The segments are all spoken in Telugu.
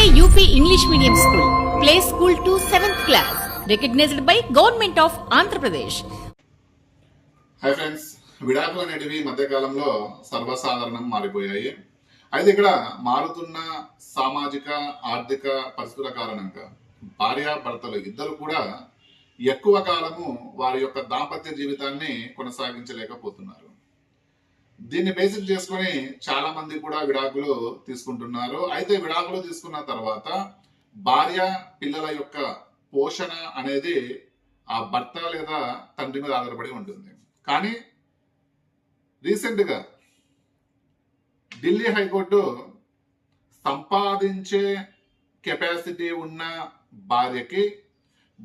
SK UP English medium school play school to seventh class recognized by government of Andhra Pradesh hi friends విడాకులు అనేటివి మధ్యకాలంలో సర్వసాధారణం మారిపోయాయి అయితే ఇక్కడ మారుతున్న సామాజిక ఆర్థిక పరిస్థితుల కారణంగా భార్యాభర్తలు ఇద్దరు కూడా ఎక్కువ కాలము వారి యొక్క దాంపత్య జీవితాన్ని కొనసాగించలేకపోతున్నారు దీన్ని బేసిక్ చేసుకుని చాలా మంది కూడా విడాకులు తీసుకుంటున్నారు అయితే విడాకులు తీసుకున్న తర్వాత భార్య పిల్లల యొక్క పోషణ అనేది ఆ భర్త లేదా తండ్రి మీద ఆధారపడి ఉంటుంది కానీ రీసెంట్గా ఢిల్లీ హైకోర్టు సంపాదించే కెపాసిటీ ఉన్న భార్యకి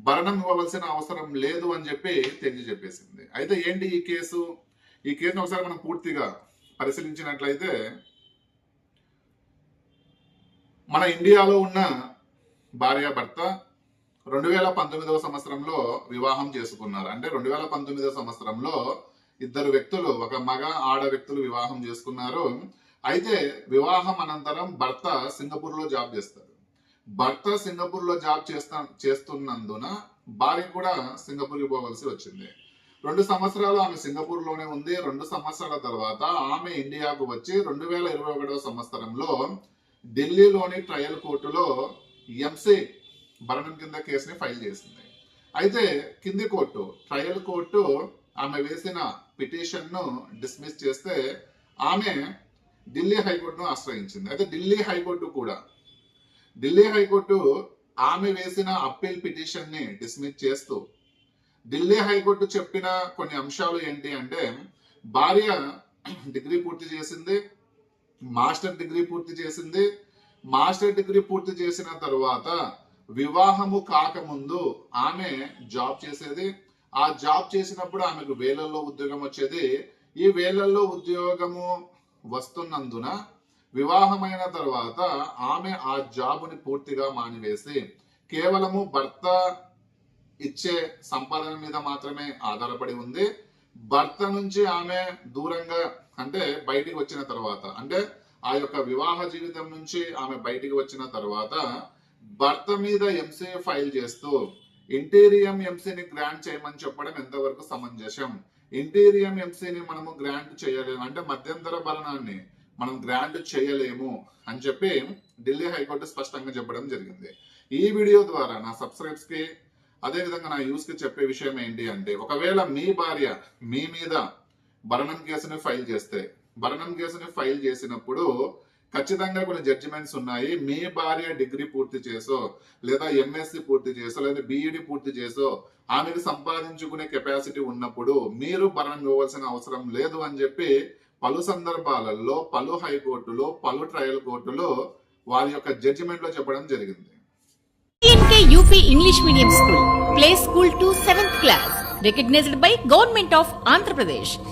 భరణం ఇవ్వవలసిన అవసరం లేదు అని చెప్పి తెలియజెప్పేసింది అయితే ఏంటి ఈ కేసు ఈ కేసును ఒకసారి మనం పూర్తిగా పరిశీలించినట్లయితే మన ఇండియాలో ఉన్న భార్యాభర్త రెండు వేల పంతొమ్మిదవ సంవత్సరంలో వివాహం చేసుకున్నారు అంటే రెండు వేల పంతొమ్మిదవ సంవత్సరంలో ఇద్దరు వ్యక్తులు ఒక మగ ఆడ వ్యక్తులు వివాహం చేసుకున్నారు అయితే వివాహం అనంతరం భర్త సింగపూర్లో జాబ్ చేస్తారు భర్త సింగపూర్లో జాబ్ చేస్తా చేస్తున్నందున భార్య కూడా సింగపూర్కి పోవలసి వచ్చింది రెండు సంవత్సరాలు ఆమె సింగపూర్లోనే ఉంది రెండు సంవత్సరాల తర్వాత ఆమె ఇండియాకు వచ్చి రెండు వేల ఇరవై ఒకటో సంవత్సరంలో ఢిల్లీలోని ట్రయల్ కోర్టులో ఎంసీ భరణం కింద కేసుని ఫైల్ చేసింది అయితే కింది కోర్టు ట్రయల్ కోర్టు ఆమె వేసిన పిటిషన్ను డిస్మిస్ చేస్తే ఆమె ఢిల్లీ హైకోర్టును ఆశ్రయించింది అయితే ఢిల్లీ హైకోర్టు కూడా ఢిల్లీ హైకోర్టు ఆమె వేసిన అప్పీల్ పిటిషన్ని డిస్మిస్ చేస్తూ ఢిల్లీ హైకోర్టు చెప్పిన కొన్ని అంశాలు ఏంటి అంటే భార్య డిగ్రీ పూర్తి చేసింది మాస్టర్ డిగ్రీ పూర్తి చేసింది మాస్టర్ డిగ్రీ పూర్తి చేసిన తర్వాత వివాహము కాకముందు ఆమె జాబ్ చేసేది ఆ జాబ్ చేసినప్పుడు ఆమెకు వేలల్లో ఉద్యోగం వచ్చేది ఈ వేలల్లో ఉద్యోగము వస్తున్నందున వివాహమైన తర్వాత ఆమె ఆ జాబుని పూర్తిగా మానివేసి కేవలము భర్త ఇచ్చే సంపాదన మీద మాత్రమే ఆధారపడి ఉంది భర్త నుంచి ఆమె దూరంగా అంటే బయటికి వచ్చిన తర్వాత అంటే ఆ యొక్క వివాహ జీవితం నుంచి ఆమె బయటికి వచ్చిన తర్వాత భర్త మీద ఎంసీఏ ఫైల్ చేస్తూ ఇంటీరియం ఎంసీని గ్రాంట్ చేయమని చెప్పడం ఎంతవరకు సమంజసం ఇంటీరియం ఎంసీని మనము గ్రాంట్ చేయలేము అంటే మధ్యంతర భరణాన్ని మనం గ్రాంట్ చేయలేము అని చెప్పి ఢిల్లీ హైకోర్టు స్పష్టంగా చెప్పడం జరిగింది ఈ వీడియో ద్వారా నా సబ్స్క్రైబ్స్కి అదేవిధంగా నా యూస్కి చెప్పే విషయం ఏంటి అంటే ఒకవేళ మీ భార్య మీ మీద భరణం కేసుని ఫైల్ చేస్తే భరణం కేసుని ఫైల్ చేసినప్పుడు ఖచ్చితంగా కొన్ని జడ్జిమెంట్స్ ఉన్నాయి మీ భార్య డిగ్రీ పూర్తి చేసో లేదా ఎంఎస్సి పూర్తి చేసో లేదా బీఈడి పూర్తి చేసో ఆమెకు సంపాదించుకునే కెపాసిటీ ఉన్నప్పుడు మీరు భరణం ఇవ్వవలసిన అవసరం లేదు అని చెప్పి పలు సందర్భాలలో పలు హైకోర్టులో పలు ట్రయల్ కోర్టులో వారి యొక్క జడ్జిమెంట్లో చెప్పడం జరిగింది English Medium School, Play School to 7th Class, recognized by Government of Andhra Pradesh.